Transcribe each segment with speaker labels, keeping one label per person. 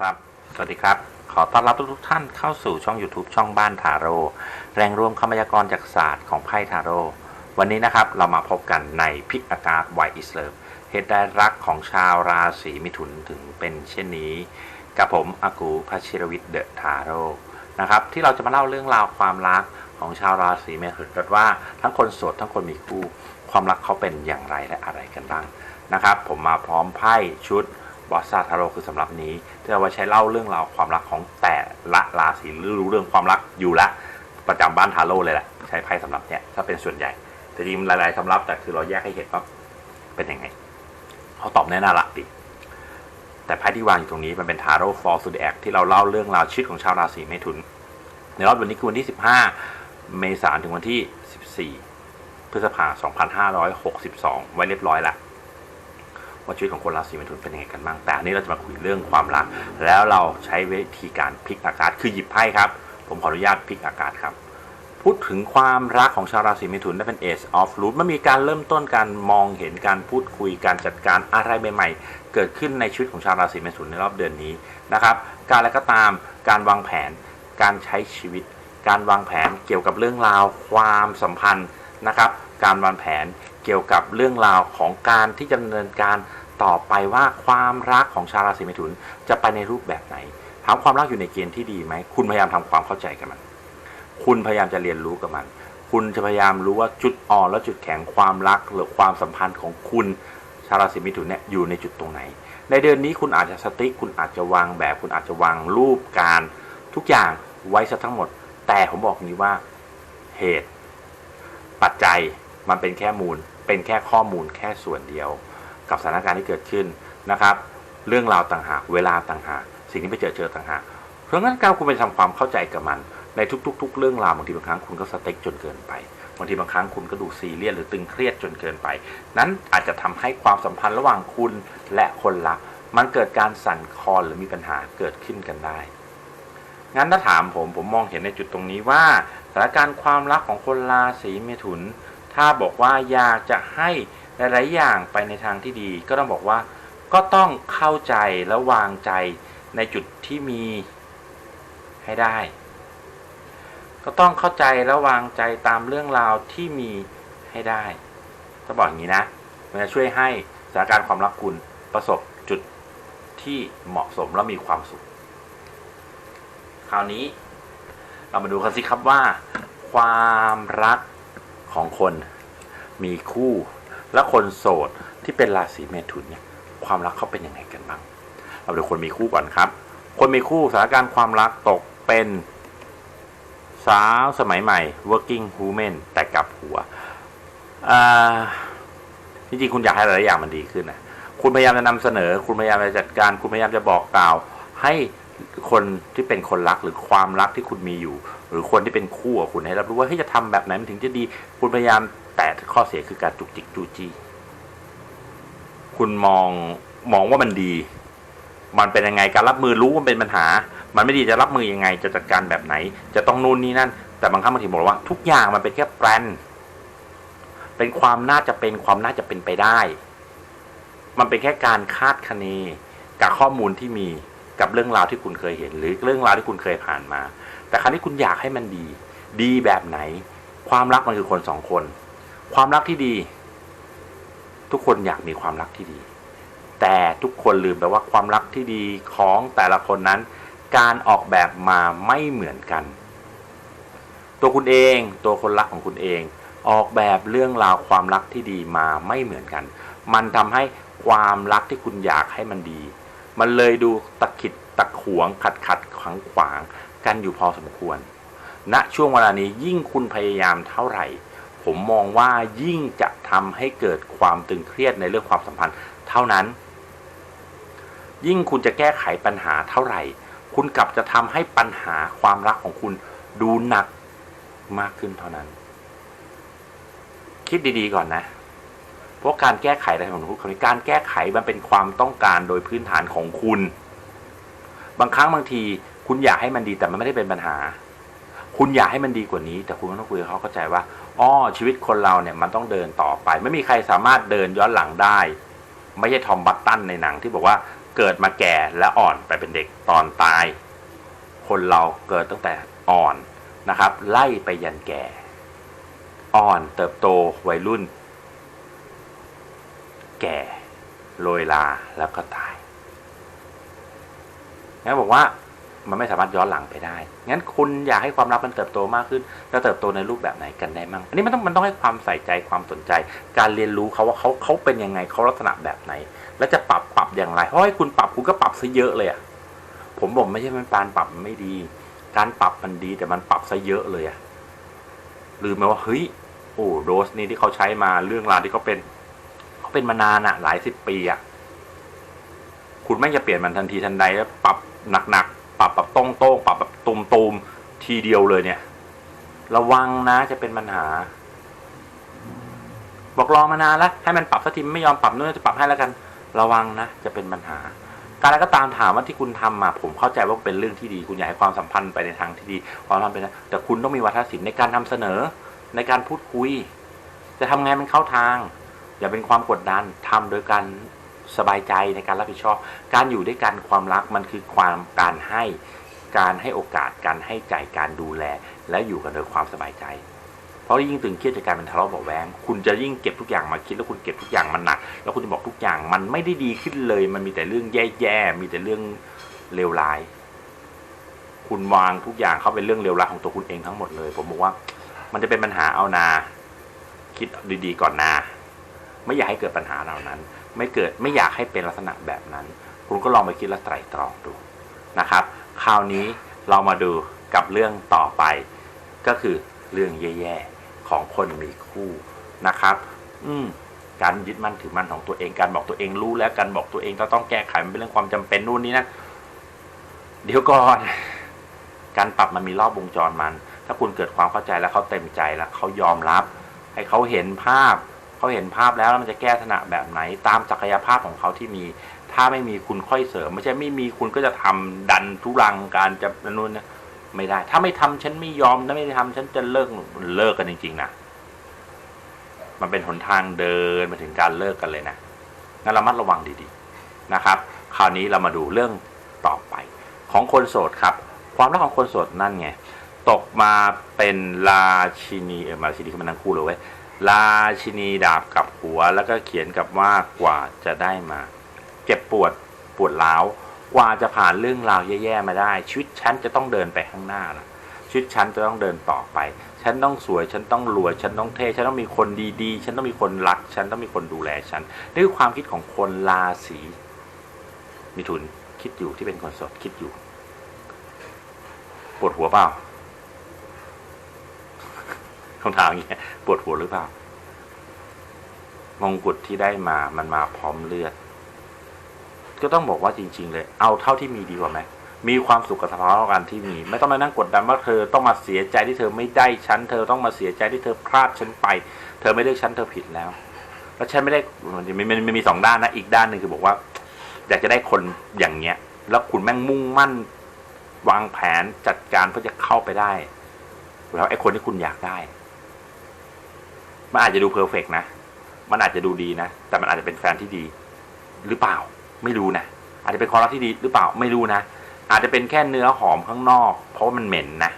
Speaker 1: ครับ สวัสดีครับ ขอต้อนรับทุกท่านเข้าสู่ช่อง YouTube ช่องบ้านทาโร่แรงรวมคำพยากรจากศาสตร์ของไพ่ทาโร่วันนี้นะครับเรามาพบกันในพิกอากาศไวอิสเลิฟเหตุใดรักของชาวราศีมิถุนถึงเป็นเช่นนี้ กับผมอากูพัชิรวิทย์เดอะทาโร่นะครับที่เราจะมาเล่าเรื่องราวความรักของชาวราศีเมถุนกันว่าทั้งคนโสดทั้งคนมีคู่ ความรักเขาเป็นอย่างไรและอะไรกันบ้างนะครับ ผมมาพร้อมไพ่ชุด บอสซาทาโร่คือสำหรับนี้ที่เราไว้ใช้เล่าเรื่องราวความรักของแต่ละราศีหรือรู้เรื่องความรักอยู่ละ ประจำบ้านทาโร่เลยแหละใช้ไพ่สำหรับเนี้ยถ้าเป็นส่วนใหญ่ แต่จริงๆหลายๆสำรับแต่คือเราแยกให้เห็นว่าเป็นยังไงเขาตอบแน่น่ารักดีแต่ไพ่ที่วางอยู่ตรงนี้มันเป็นทาโร่ฟอร์ซูดแอคที่เราเล่าเรื่องราวชีวิตของชาวราศีเมถุน ในรอบวันนี้คือวันที่ 15 เมษายนถึงวันที่ 14 พฤษภาคม2562 ไว้เรียบร้อยละ ว่าชีวิตของคนราศีเมถุนเป็นยังไงกันบ้างแต่อันนี้เราจะมาคุยเรื่องความรัก แล้วเราใช้วิธีการพลิกอากาศคือหยิบไพ่ครับ ผมขออนุญาตพลิกอากาศครับ พูดถึงความรักของชาวราศีเมถุนได้เป็น Ace of Root มันมีการเริ่มต้นการมองเห็นการพูดคุยการจัดการอะไรใหม่ๆ เกิดขึ้นในชีวิตของชาวราศีเมถุนในรอบเดือนนี้นะครับ การอะไรก็ตามการวางแผน การใช้ชีวิต การวางแผนเกี่ยวกับเรื่องราวความสัมพันธ์นะครับ การวางแผนเกี่ยวกับเรื่องราวของการที่จะดำเนินการต่อไปว่าความรักของชาวราศีเมถุนจะไปในรูปแบบไหนถามความรักอยู่ในเกณฑ์ที่ดีไหมคุณพยายามทำความเข้าใจกับมัน คุณพยายามจะเรียนรู้กับมัน คุณจะพยายามรู้ว่าจุดอ่อนและจุดแข็งความรักหรือความสัมพันธ์ของคุณชาวราศีมิถุนเนี่ยอยู่ในจุดตรงไหน ในเดือนนี้คุณอาจจะสติคุณอาจจะวางแบบ คุณอาจจะวางรูปการทุกอย่างไว้ซะทั้งหมด แต่ผมบอกนี้ว่าเหตุ ปัจจัย มันเป็นแค่มูล เป็นแค่ข้อมูลแค่ส่วนเดียว กับสถานการณ์ที่เกิดขึ้นนะครับ เรื่องราวต่างหากเวลาต่างหากสิ่งที่ไปเจอเจอต่างหากเพราะงั้นการคุณไปทำความเข้าใจกับมัน ในทุก ๆ เรื่องราวบางทีบางครั้งคุณก็สเต็กจนเกินไปบางทีบางครั้งคุณก็ดูซีเรียสหรือตึงเครียดจนเกินไป นั้นอาจจะทำให้ความสัมพันธ์ระหว่างคุณและคนรัก มันเกิดการสั่นคลอนหรือมีปัญหาเกิดขึ้นกันได้ งั้นถ้าถามผมผมมองเห็นในจุดตรงนี้ว่าสถานการณ์ความรักของคนราศีเมถุน ถ้าบอกว่าอยากจะให้หลาย ๆ อย่างไปในทางที่ดี ก็ต้องบอกว่าก็ต้องเข้าใจและวางใจในจุดที่มีให้ได้ ก็ต้องเข้าใจและวางใจตามเรื่องราวที่มีให้ได้ต้องบอกอย่างนี้นะมันจะช่วยให้สถานการณ์ความรักคุณประสบจุดที่เหมาะสมและมีความสุข คราวนี้ เรามาดูกันสิครับว่า ความรัก ของคนมีคู่ และคนโสดที่เป็นราศีเมถุนเนี่ยความรักเขาเป็นยังไงกันบ้าง เราดูคนมีคู่ก่อนครับ คนมีคู่สถานการณ์ความรักตกเป็นสาวสมัยใหม่ working woman แต่กลับหัวจริงๆคุณอยากให้หลายอย่างมันดีขึ้นนะคุณพยายามจะนำเสนอ คุณพยายามจะจัดการ คุณพยายามจะบอกกล่าว ให้ คนที่เป็นคนรักหรือความรักที่คุณมีอยู่ หรือคนที่เป็นคู่กับคุณให้รับรู้ว่าให้จะทำแบบไหนมันถึงจะดี คุณพยายามแต่ข้อเสียคือการจุกจิกจูจี้คุณมองมองว่ามันดี มันเป็นยังไงการรับมือรู้ว่าเป็นปัญหา มันไม่ดีจะรับมือยังไง จะจัดการแบบไหน จะต้องนู่นนี่นั่น แต่บางครั้งบางทีบอกว่า ทุกอย่างมันเป็นแค่แปลนเป็นความน่าจะเป็นความน่าจะเป็นไปได้ มันเป็นแค่การคาดคะเนกับข้อมูลที่มี กับเรื่องราวที่คุณเคยเห็น หรือเรื่องราวที่คุณเคยผ่านมา แต่ครั้นี้คุณอยากให้มันดี ดีแบบไหน ความรักมันคือคนสองคน ความรักที่ดี ทุกคนอยากมีความรักที่ดี แต่ทุกคนลืมไปว่าความรักที่ดีของแต่ละคนนั้น การออกแบบมาไม่เหมือนกัน ตัวคุณเอง ตัวคนรักของคุณเอง ออกแบบเรื่องราวความรักที่ดีมาไม่เหมือนกัน มันทำให้ความรักที่คุณอยากให้มันดี มันเลยดูตะขิดตะขวงขัดขัดขวางขวางกันอยู่พอสมควรณช่วงเวลานี้ยิ่งคุณพยายามเท่าไหร่ ผมมองว่ายิ่งจะทำให้เกิดความตึงเครียดในเรื่องความสัมพันธ์ เท่านั้น ยิ่งคุณจะแก้ไขปัญหาเท่าไหร่ คุณกลับจะทำให้ปัญหาความรักของคุณดูหนักมากขึ้นเท่านั้น คิดดีๆก่อนนะ เพราะการแก้ไขอะไรของคุณคำนี้การแก้ไขมันเป็นความต้องการโดยพื้นฐานของคุณ บางครั้งบางที คุณอยากให้มันดีแต่มันไม่ได้เป็นปัญหา คุณอยากให้มันดีกว่านี้ แต่คุณต้องคุยกับเขาเข้าใจว่าอ๋อชีวิตคนเราเนี่ยมันต้องเดินต่อไป ไม่มีใครสามารถเดินย้อนหลังได้ ไม่ใช่ทอมบัตตันในหนังที่บอกว่าเกิดมาแก่และอ่อนไปเป็นเด็กตอนตาย คนเราเกิดตั้งแต่อ่อนนะครับ ไล่ไปยันแก่ อ่อนเติบโตวัยรุ่น แก่โรยลาแล้วก็ตายงั้นบอกว่ามันไม่สามารถย้อนหลังไปได้ งั้นคุณอยากให้ความรักมันเติบโตมากขึ้น จะเติบโตในรูปแบบไหนกันได้มั่ง อันนี้มันต้องมันต้องให้ความใส่ใจความสนใจ การเรียนรู้เขาว่าเขาเขาเป็นยังไงเขาลักษณะแบบไหน แล้วจะปรับปรับอย่างไร เพราะให้คุณปรับคุณก็ปรับซะเยอะเลยอะผมบอกไม่ใช่มันการปรับมันไม่ดี การปรับมันดีแต่มันปรับซะเยอะเลยอะลืมไปว่าเฮ้ย โอ้โดสนี้ที่เขาใช้มาเรื่องราวที่เขาเป็น เขาเป็นมานานอะหลายสิบปีอะคุณไม่จะเปลี่ยนมันทันทีทันใดแล้วปรับหนักๆปรับแบบโต้งๆปรับแบบตุมๆทีเดียวเลยเนี่ย ระวังนะจะเป็นปัญหา บอกรอมานานแล้วให้มันปรับสักทีไม่ยอมปรับนู่นจะปรับให้แล้วกัน ระวังนะจะเป็นปัญหา การอะไรก็ตามถามว่าที่คุณทำมาผมเข้าใจว่าเป็นเรื่องที่ดี คุณอยากให้ความสัมพันธ์ไปในทางที่ดี ความสัมพันธ์เป็นนะแต่คุณต้องมีวัฒนศิลป์ในการนำเสนอในการพูดคุย จะทำไงมันเข้าทาง อย่าเป็นความกดดันทำโดยการสบายใจในการรับผิดชอบ การอยู่ด้วยกันความรักมันคือความการให้การให้โอกาสการให้ใจการดูแล และอยู่กันโดยความสบายใจ เพราะยิ่งตึงเครียดจะกลายเป็นทะเลาะเบาะแวงคุณจะยิ่งเก็บทุกอย่างมาคิดแล้วคุณเก็บทุกอย่างมันหนัก แล้วคุณจะบอกทุกอย่างมันไม่ได้ดีขึ้นเลย มันมีแต่เรื่องแย่ๆมีแต่เรื่องเลวร้าย คุณวางทุกอย่างเข้าเป็นเรื่องเลวร้ายของตัวคุณเองทั้งหมดเลย ผมบอกว่า มันจะเป็นปัญหาเอานา คิดดีๆก่อนนา ไม่อยากให้เกิดปัญหาเหล่านั้น ไม่เกิดไม่อยากให้เป็นลักษณะแบบนั้น คุณก็ลองไปคิดและไตร่ตรองดูนะครับ คราวนี้เรามาดูกับเรื่องต่อไป ก็คือเรื่องแย่ๆของคนมีคู่นะครับ อืมการยึดมั่นถือมั่นของตัวเองการบอกตัวเองรู้แล้วการบอกตัวเองต้องต้องแก้ไขมันเป็นเรื่องความจำเป็นนู่นนี่นะเดี๋ยวก่อนการปรับมันมีรอบวงจรมัน ถ้าคุณเกิดความเข้าใจแล้วเขาเต็มใจแล้วเขายอมรับ ให้เขาเห็นภาพ เขาเห็นภาพแล้วแล้วมันจะแก้ลักษณะแบบไหน ตามศักยภาพของเขาที่มี ถ้าไม่มีคุณค่อยเสริม ไม่ใช่ไม่มีคุณก็จะทำดันทุรังการจะนู่นนะไม่ได้ ถ้าไม่ทำฉันไม่ยอมถ้าไม่ได้ทำฉันจะเลิกเลิกกันจริง ๆ นะมันเป็นหนทางเดินมาถึงการเลิกกันเลยนะงั้นระมัดระวังดีๆนะครับ คราวนี้เรามาดูเรื่องต่อไป ของคนโสดครับ ความรักของคนโสดนั่นไงตกมาเป็นราชินีเออมาราชินีคือมันทั้งคู่เลยเว้ย ราชินีดาบกับหัว แล้วก็เขียนกับว่ากว่าจะได้มา เจ็บปวดปวดร้าวกว่าจะผ่านเรื่องราวแย่ๆมาได้ ชีวิตฉันจะต้องเดินไปข้างหน้าละชีวิตฉันจะต้องเดินต่อไป ฉันต้องสวย ฉันต้องรวย ฉันต้องเท่ ฉันต้องมีคนดีๆ ฉันต้องมีคนรัก ฉันต้องมีคนดูแลฉันนี่คือความคิดของคนราศีมิถุนคิดอยู่ที่เป็นคนสดคิดอยู่ ปวดหัวเปล่า คำถามอย่างเงี้ยปวดหัวหรือเปล่ามงกุฎที่ได้มามันมาพร้อมเลือด ก็ต้องบอกว่าจริง ๆ เลย เอาเท่าที่มีดีกว่าไหมมีความสุขกับสภาวะการที่มี ไม่ต้องมานั่งกดดันว่าเธอต้องมาเสียใจที่เธอไม่ได้ฉัน เธอต้องมาเสียใจที่เธอพลาดฉันไป เธอไม่ได้ฉันเธอผิดแล้ว แล้วฉันไม่ได้มันมันมันมันมีสองด้านนะอีกด้านหนึ่งคือบอกว่า อยากจะได้คนอย่างเงี้ย แล้วคุณแม่งมุ่งมั่น วางแผนจัดการเพื่อจะเข้าไปได้ แล้วไอ้คนที่คุณอยากได้ มันอาจจะดูเพอร์เฟกนะ มันอาจจะดูดีนะ แต่มันอาจจะเป็นแฟนที่ดี หรือเปล่า ไม่รู้นะ อาจจะเป็นความรักที่ดีหรือเปล่า ไม่รู้นะ อาจจะเป็นแค่เนื้อหอมข้างนอก เพราะว่ามันเหม็นนะ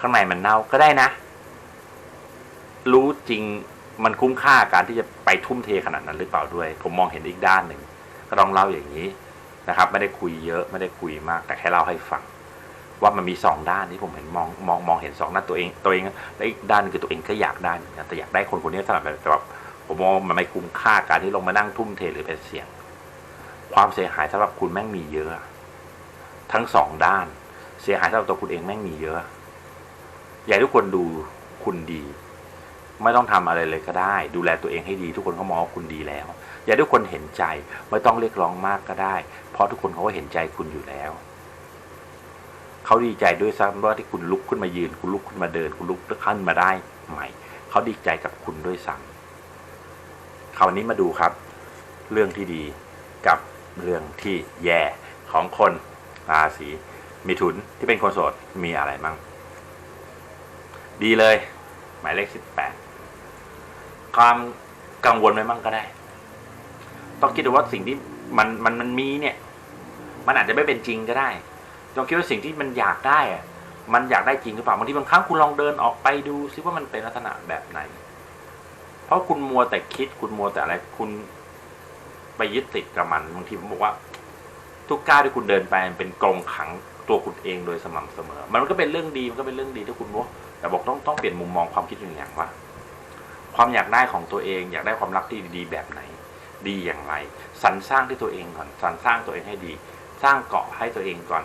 Speaker 1: ข้างในมันเน่าก็ได้นะ รู้จริง มันคุ้มค่าการที่จะไปทุ่มเทขนาดนั้นหรือเปล่าด้วย ผมมองเห็นอีกด้านหนึ่งก็ต้องเล่าอย่างนี้นะครับ ไม่ได้คุยเยอะ ไม่ได้คุยมาก แต่แค่เล่าให้ฟัง ว่ามันมีสองด้านที่ผมเห็นมองมองมองเห็นสองด้านตัวเองตัวเองและอีกด้านคือตัวเองก็อยากได้เหมือนกันแต่อยากได้คนคนนี้สำหรับแบบแต่แบบผมมองมันไม่คุ้มค่าการที่ลงมานั่งทุ่มเทหรือเป็นเสี่ยง ความเสียหายสำหรับคุณแม่งมีเยอะ ทั้งสองด้าน เสียหายสำหรับตัวคุณเองแม่งมีเยอะอยากทุกคนดูคุณดี ไม่ต้องทำอะไรเลยก็ได้ ดูแลตัวเองให้ดี ทุกคนเขามองว่าคุณดีแล้ว อยากทุกคนเห็นใจ ไม่ต้องเรียกร้องมากก็ได้ เพราะทุกคนเขาก็เห็นใจคุณอยู่แล้ว เขาดีใจด้วยซ้ำว่าที่คุณลุกขึ้นมายืน คุณลุกขึ้นมาเดิน คุณลุกขึ้นมาได้ใหม่ เขาดีใจกับคุณด้วยซ้ำคราวนี้มาดูครับ เรื่องที่ดีกับเรื่องที่แย่ของคนราศีมิถุนที่เป็นคนโสดมีอะไรมั่งดีเลย หมายเลขสิบแปดความกังวลไว้มั่งก็ได้ ต้องคิดดูว่าสิ่งที่มันมันมันมีเนี่ย มันอาจจะไม่เป็นจริงก็ได้ ลองคิดว่าสิ่งที่มันอยากได้อะมันอยากได้จริงหรือเปล่าบางทีบางครั้งคุณลองเดินออกไปดูซิว่ามันเป็นลักษณะแบบไหน เพราะคุณมัวแต่คิดคุณมัวแต่อะไรคุณไปยึดติดกับมันบางทีผมบอกว่า ทุกก้าวที่คุณเดินไปมันเป็นกรงขังตัวคุณเองโดยสม่ำเสมอ มันก็เป็นเรื่องดีมันก็เป็นเรื่องดีที่คุณรู้แต่บอกต้องต้องเปลี่ยนมุมมองความคิดอย่างอย่างว่า ความอยากได้ของตัวเอง อยากได้ความรักที่ดีแบบไหน ดีอย่างไรสรรสร้างที่ตัวเองก่อนสรรสร้างตัวเองให้ดี สร้างเกาะให้ตัวเองก่อน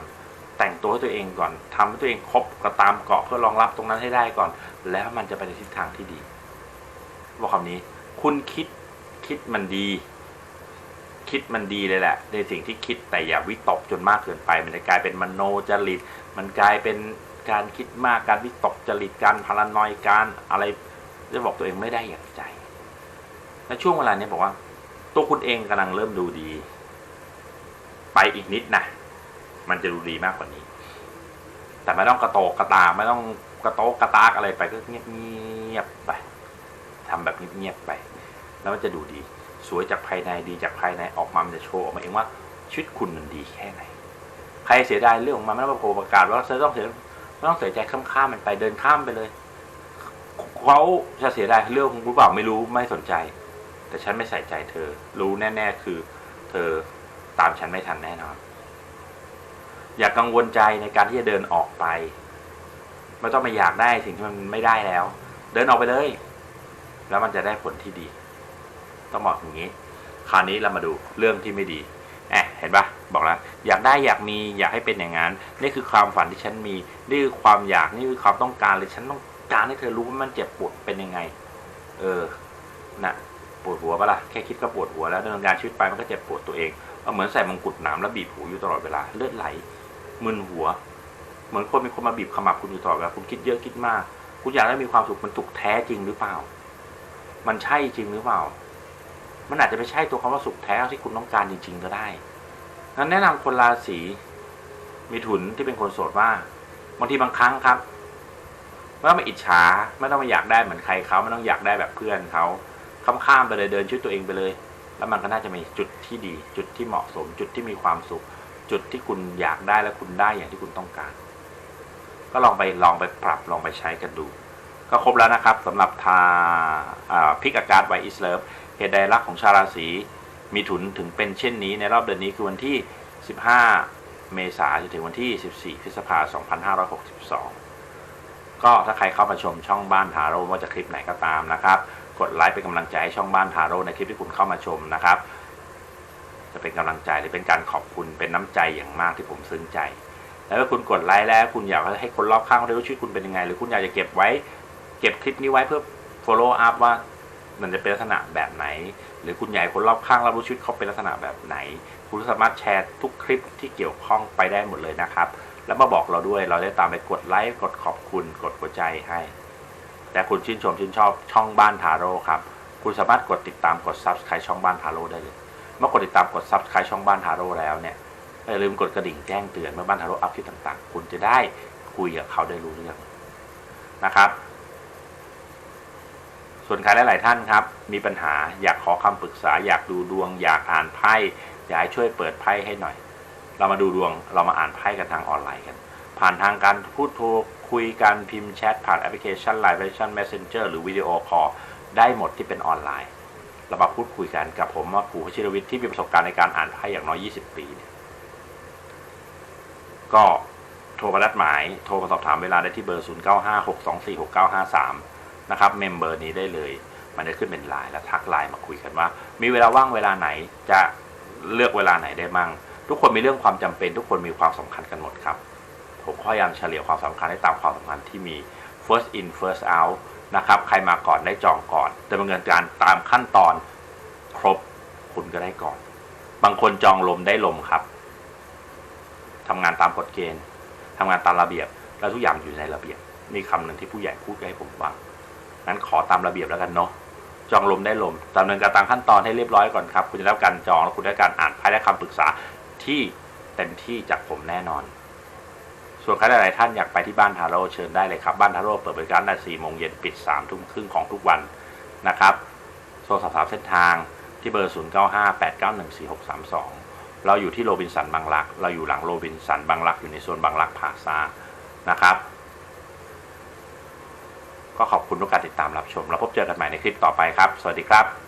Speaker 1: แต่งตัวให้ตัวเองก่อนทำให้ตัวเองครบกระตามเกาะเพื่อรองรับตรงนั้นให้ได้ก่อน แล้วมันจะไปในทิศทางที่ดีบอกคำนี้ คุณคิดคิดมันดี คิดมันดีเลยแหละ ในสิ่งที่คิดแต่อย่าวิตกจนมากเกินไป มันจะกลายเป็นมโนจริต มันกลายเป็นการคิดมากการวิตกจริตการพารานอยการอะไรจะบอกตัวเองไม่ได้อย่างใจในช่วงเวลานี้บอกว่า ตัวคุณเองกำลังเริ่มดูดี ไปอีกนิดนะ มันจะดูดีมากกว่านี้ แต่ไม่ต้องกระโตกกระตาไม่ต้องกระโตกกระตากอะไรไปก็เงียบเงียบๆไปทำแบบเงียบๆไป แล้วมันจะดูดี สวยจากภายในดีจากภายในออกมามันจะโชว์ออกมาเองว่าชีวิตคุณมันดีแค่ไหน ใครเสียดายเรื่องของมันไม่ต้องโผประกาศว่าเธอต้องเสียต้องเสียใจข้ามข้ามมันไปเดินข้ามไปเลยเขาจะเสียดายเรื่องของรู้เปล่าไม่รู้ไม่สนใจ แต่ฉันไม่ใส่ใจเธอ รู้แน่ ๆ คือ เธอตามฉันไม่ทันแน่นอน อย่ากังวลใจในการที่จะเดินออกไป ไม่ต้องมาอยากได้สิ่งที่มันไม่ได้แล้ว เดินออกไปเลย แล้วมันจะได้ผลที่ดี ต้องบอกอย่างนี้ คราวนี้เรามาดูเรื่องที่ไม่ดีแอบเห็นปะบอกแล้ว อยากได้อยากมีอยากให้เป็นอย่างนั้นนี่คือความฝันที่ฉันมีนี่คือความอยากนี่คือความต้องการเลยฉันต้องการให้เธอรู้ว่ามันเจ็บปวดเป็นยังไง เออน่ะปวดหัวปะล่ะแค่คิดก็ปวดหัวแล้วดำเนินการชีวิตไปมันก็เจ็บปวดตัวเองเอาเหมือนใส่มงกุฎหนามแล้วบีบหูอยู่ตลอดเวลาเลือดไหล มึนหัว เหมือนคนมีคนมาบีบขมับคุณอยู่ตลอดเวลาคุณคิดเยอะคิดมาก คุณอยากได้มีความสุขมันถูกแท้จริงหรือเปล่า มันใช่จริงหรือเปล่า มันอาจจะไม่ใช่ตัวคำว่าสุขแท้ที่คุณต้องการจริง ๆ ก็ได้งั้นแนะนำคนราศีมีถุนที่เป็นคนโสดว่าบางทีบางครั้งครับไม่ต้องมาอิจฉาไม่ต้องมาอยากได้เหมือนใครเขาไม่ต้องอยากได้แบบเพื่อนเขาข้ามๆไปเลยเดินชีวิตตัวเองไปเลย แล้วมันก็น่าจะมีจุดที่ดี จุดที่เหมาะสมจุดที่มีความสุข จุดที่คุณอยากได้และคุณได้อย่างที่คุณต้องการ ก็ลองไปลองไปปรับลองไปใช้กันดู ก็ครบแล้วนะครับสำหรับทาพิกอากาศไวอิสเลิฟเหตุใดรักของชาวราศีมีถุนถึงเป็นเช่นนี้ในรอบเดือนนี้คือวันที่ 15 เมษายนจนถึงวันที่ 14 พฤษภาคม 2562ก็ถ้าใครเข้ามาชมช่องบ้านทาโร่ว่าจะคลิปไหนก็ตามนะครับ กดไลค์เป็นกำลังใจให้ช่องบ้านทาโร่ในคลิปที่คุณเข้ามาชมนะครับ จะเป็นกำลังใจหรือเป็นการขอบคุณเป็นน้ำใจอย่างมากที่ผมซึ้งใจ แล้วถ้าคุณกดไลค์แล้ว คุณอยากให้คนรอบข้างเขาได้รู้ชีวิตคุณเป็นยังไง หรือคุณอยากจะเก็บไว้ เก็บคลิปนี้ไว้เพื่อ follow up ว่ามันจะเป็นลักษณะแบบไหน หรือคุณอยากให้คนรอบข้างรับรู้ชีวิตเขาเป็นลักษณะแบบไหน คุณสามารถแชร์ทุกคลิปที่เกี่ยวข้องไปได้หมดเลยนะครับ แล้วมาบอกเราด้วยเราได้ตามไปกดไลค์กดขอบคุณ กดหัวใจให้ แต่คุณชื่นชมชื่นชอบช่องบ้านทาโร่ครับคุณสามารถกดติดตามกด subscribe ช่องบ้านทาโร่ได้เลย เมื่อกดติดตามกด subscribe ช่องบ้านทาโร่แล้วเนี่ยอย่าลืมกดกระดิ่งแจ้งเตือนเมื่อบ้านทาโร่อัพคลิปต่างๆ คุณจะได้คุยกับเขาได้รู้เรื่องนะครับ ส่วนใครหลาย ๆ ท่านครับ มีปัญหาอยากขอคำปรึกษา อยากดูดวง อยากอ่านไพ่อยากให้ช่วยเปิดไพ่ให้หน่อย เรามาดูดวงเรามาอ่านไพ่กันทางออนไลน์กัน ผ่านทางการพูดโทรคุยกันพิมพ์แชทผ่านแอปพลิเคชัน Line แอปพลิเคชัน Messenger หรือวิดีโอคอลได้หมดที่เป็นออนไลน์ เรามาพูดคุยกันกับผมว่าครูวชิรวิทย์ที่มีประสบการณ์ในการอ่านไพ่อย่างน้อย 20 ปีเนี่ยก็โทรมานัดหมาย โทรมาสอบถามเวลาได้ที่เบอร์ 0956246953 นะครับ เมมเบอร์นี้ได้เลย มันจะขึ้นเป็นไลน์แล้วทักไลน์มาคุยกันว่า มีเวลาว่างเวลาไหนจะเลือกเวลาไหนได้มั่ง ทุกคนมีเรื่องความจำเป็น ทุกคนมีความสำคัญกันหมดครับ ผมพยายามเฉลี่ยความสำคัญให้ตามความสำคัญที่มี first in first out นะครับ ใครมาก่อนได้จองก่อนดำเนินการตามขั้นตอนครบคุณก็ได้ก่อน บางคนจองลมได้ลมครับทำงานตามกฎเกณฑ์ทำงานตามระเบียบ แล้วทุกอย่างอยู่ในระเบียบนี่คำหนึ่งที่ผู้ใหญ่พูดให้ผมฟังงั้นขอตามระเบียบแล้วกันเนาะจองลมได้ลมดำเนินการตามขั้นตอนให้เรียบร้อยก่อนครับ คุณจะได้รับการจองแล้วคุณได้การอ่านไพ่และคำปรึกษาที่เต็มที่จากผมแน่นอน ส่วนใครหลายๆท่านอยากไปที่บ้านทาโร่เชิญได้เลยครับบ้านทาโร่เปิดบริการตั้งแต่4โมงเย็นปิด3ทุ่มครึ่งของทุกวันนะครับโทรสอบถามเส้นทางที่เบอร์ 0958914632 เราอยู่ที่โรบินสันบางรัก เราอยู่หลังโรบินสันบางรักอยู่ในโซนบางรักพาซานะครับ ก็ขอบคุณทุกการติดตามรับชมแล้วพบเจอกันใหม่ในคลิปต่อไปครับ สวัสดีครับ